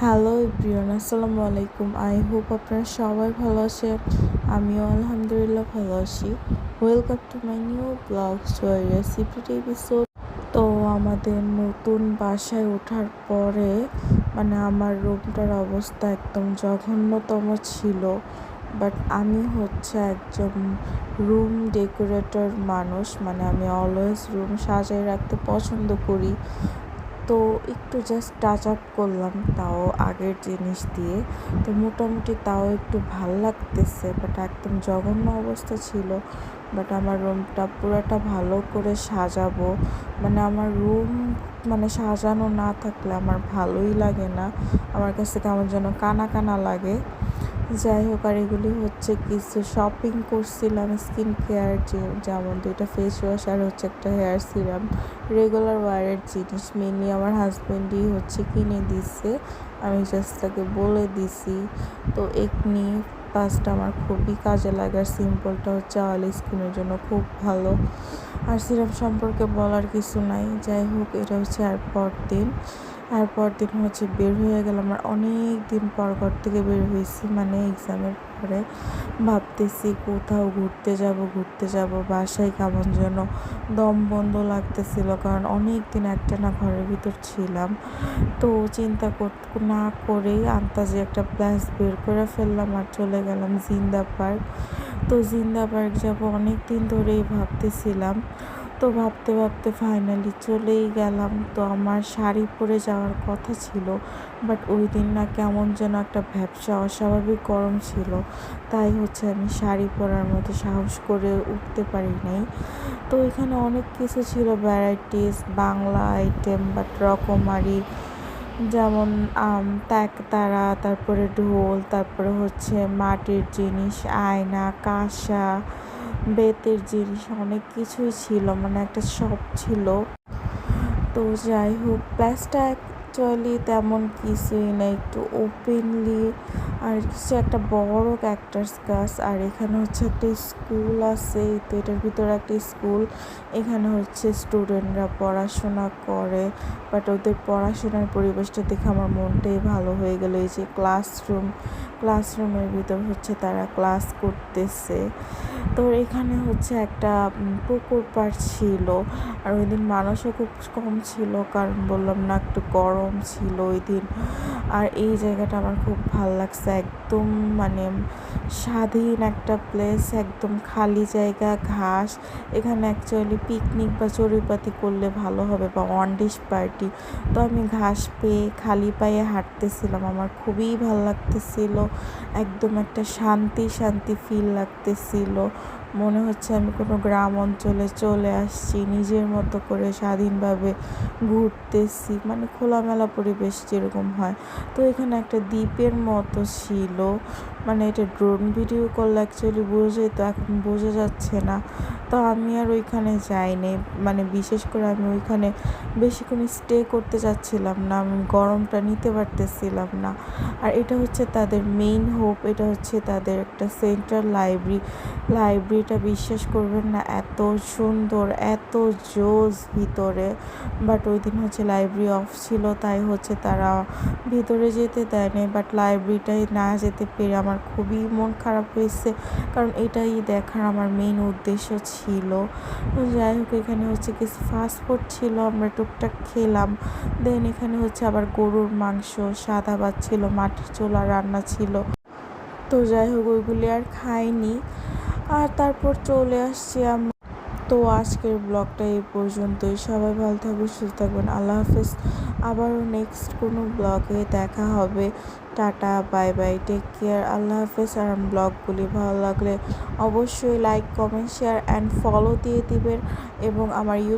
Hello everyone আসসালামু আলাইকুম I hope আপনারা সবাই ভালো আছেন। আমিও আলহামদুলিল্লাহ ভালো আছি। Welcome to my new blog episode তো আমাদের নতুন বাসায় ওঠার পরে মানে আমার রুমটার অবস্থা একদম জঘন্যতম ছিল। বাট আমি হচ্ছে একজন রুম ডেকোরেটর মানুষ। মানে আমি অলওয়েজ রুম সাজায় রাখতে পছন্দ করি। তো একটু জাস্ট টাচ আপ করলাম তাও আগের জিনিস দিয়ে। তো মোটামুটি তাও একটু ভালো লাগতেছে বাট একদম জঘন্য অবস্থা ছিল। বাট আমার রুমটা পুরোটা ভালো করে সাজাবো। মানে আমার রুম মানে সাজানো না থাকলে আমার ভালোই লাগে না। আমার কাছে কেমন যেন কানা কানা লাগে। যাই হোক, আর এগুলি হচ্ছে কিছু শপিং করছিলাম স্কিন কেয়ার যে যেমন দুইটা ফেস ওয়াশ আর হচ্ছে একটা হেয়ার সিরাম রেগুলার ওয়ারের জিনিস মেনলি আমার হাজব্যান্ডই হচ্ছে কিনে দিছে। আমি জাস্ট তাকে বলে দিছি। তো একনি পাঁচটা আমার খুবই কাজে লাগে, আর সিম্পলটা হচ্ছে অয়েল স্কিনের জন্য খুব ভালো। আর সিরাম সম্পর্কে বলার কিছু নাই। যাই হোক, এটা হচ্ছে আর পর দিন আর পরদিন হচ্ছে বের হয়ে গেলাম আর অনেক দিন পর ঘর থেকে বের হয়েছি মানে এক্সামের পরে। ভাবতেছি কোথাও ঘুরতে যাব ঘুরতে যাব, বাসায় কেমন যেন দম বন্ধ লাগতেছিল, কারণ অনেক দিন একটা না ঘরের ভিতর ছিলাম। তো চিন্তা কর, না করেই আন্তাজে একটা প্ল্যাস বের করে ফেললাম আর চলে গেলাম জিন্দা পার্ক। তো জিন্দা পার্ক যাব অনেক দিন ধরেই ভাবতেছিলাম। তো ভাবতে ভাবতে ফাইনালি চলেই গেলাম। তো আমার শাড়ি পরে যাওয়ার কথা ছিল বাট ওই দিন না কেমন যেন একটা ব্যবসা অস্বাভাবিক গরম ছিল। তাই হচ্ছে আমি শাড়ি পরার মতো সাহস করে উঠতে পারি নাই। তো এখানে অনেক কিছু ছিল ভ্যারাইটিস বাংলা আইটেম বাট রকমারি, যেমন তাক তারা, তারপরে ঢোল, তারপরে হচ্ছে মাটির জিনিস, আয়না, কাঁসা বেতের জিনিস অনেক কিছুই ছিল মানে একটা শপ ছিল। তো যাই হোক প্লাসটা অ্যাকচুয়ালি তেমন কিছুই না, একটু ওপেনলি আর কিছু একটা বড় ক্যাক্টাস গাছ আর এখানে হচ্ছে একটা স্কুল আছে, তো এটার ভিতরে একটা স্কুল এখানে হচ্ছে স্টুডেন্টরা পড়াশোনা করে বাট ওদের পড়াশোনার পরিবেশটা দেখে আমার মনটাই ভালো হয়ে গেলো, এই যে ক্লাসরুম ক্লাসরুমের ভিতর হচ্ছে তারা ক্লাস করতেছে। তো এখানে হচ্ছে একটা পুকুর পাড় ছিল, আর ওই দিন মানুষও খুব কম ছিল, কারণ বললাম না একটু গরম ছিল ওই দিন। আর এই জায়গাটা আমার খুব ভালো লাগছে। একদম মানে স্বাধীন একটা প্লেস একদম খালি জায়গা, ঘাস। এখানে অ্যাকচুয়ালি পিকনিক বা চড়ুইপাতি করলে ভালো হবে বা ওয়ান ডিশ পার্টি তো আমি ঘাস পেয়ে, খালি পায়ে হাঁটতেছিলাম। আমার খুবই ভালো লাগতেছিল। একদম একটা শান্তি শান্তি ফিল লাগতেছিল। মনে হচ্ছে আমি কোনো গ্রাম অঞ্চলে চলে আসছি, নিজের মতো করে স্বাধীনভাবে ঘুরতেছি মানে খোলামেলা পরিবেশ যেরকম হয়। তো এখানে একটা দ্বীপের মতো ছিল। মানে এটা ড্রোন ভিডিও করলে অ্যাকচুয়ালি বোঝা, তো এখন বোঝা যাচ্ছে না। তো আমি আর ওইখানে যাইনি। মানে বিশেষ করে আমি ওইখানে বেশিক্ষণ স্টে করতে চাচ্ছিলাম না, আমি গরমটা নিতে পারতেছিলাম না। আর এটা হচ্ছে তাদের মেইন হোপ এটা হচ্ছে তাদের একটা সেন্ট্রাল লাইব্রেরি লাইব্রেরিটা বিশ্বাস করবেন না, এত সুন্দর, এত জোস ভিতরে। বাট ওই দিন হচ্ছে লাইব্রেরি অফ ছিল, তাই হচ্ছে তারা ভিতরে যেতে দেয়নি। বাট লাইব্রেরিটাই না যেতে পেরে আমার খুবই মন খারাপ হয়েছে। কারণ এটাই দেখার আমার মেইন উদ্দেশ্য ছিল। যাই হোক, এখানে হচ্ছে কিছু ফাস্টফুড ছিল, আমরা টুকটাক খেলাম। দেন এখানে হচ্ছে আবার গরুর মাংস, সাদা ভাত ছিল, মাটির চোলা রান্না ছিল। তো যাই হোক, ওইগুলি আর খাইনি। আর তারপর চলে আসছি আমরা তো আজকের ব্লগটা এই পর্যন্তই। সবাই ভালো থাকবেন, সুস্থ থাকবেন। আল্লাহ হাফেজ। আবারও নেক্সট কোনো ব্লগে দেখা হবে। Ta-ta bye bye take care আল্লাহ হাফেজ। আর ব্লগগুলি ভালো লাগলে অবশ্যই like comment share and follow দিয়ে দিবেন এবং আমার ইউ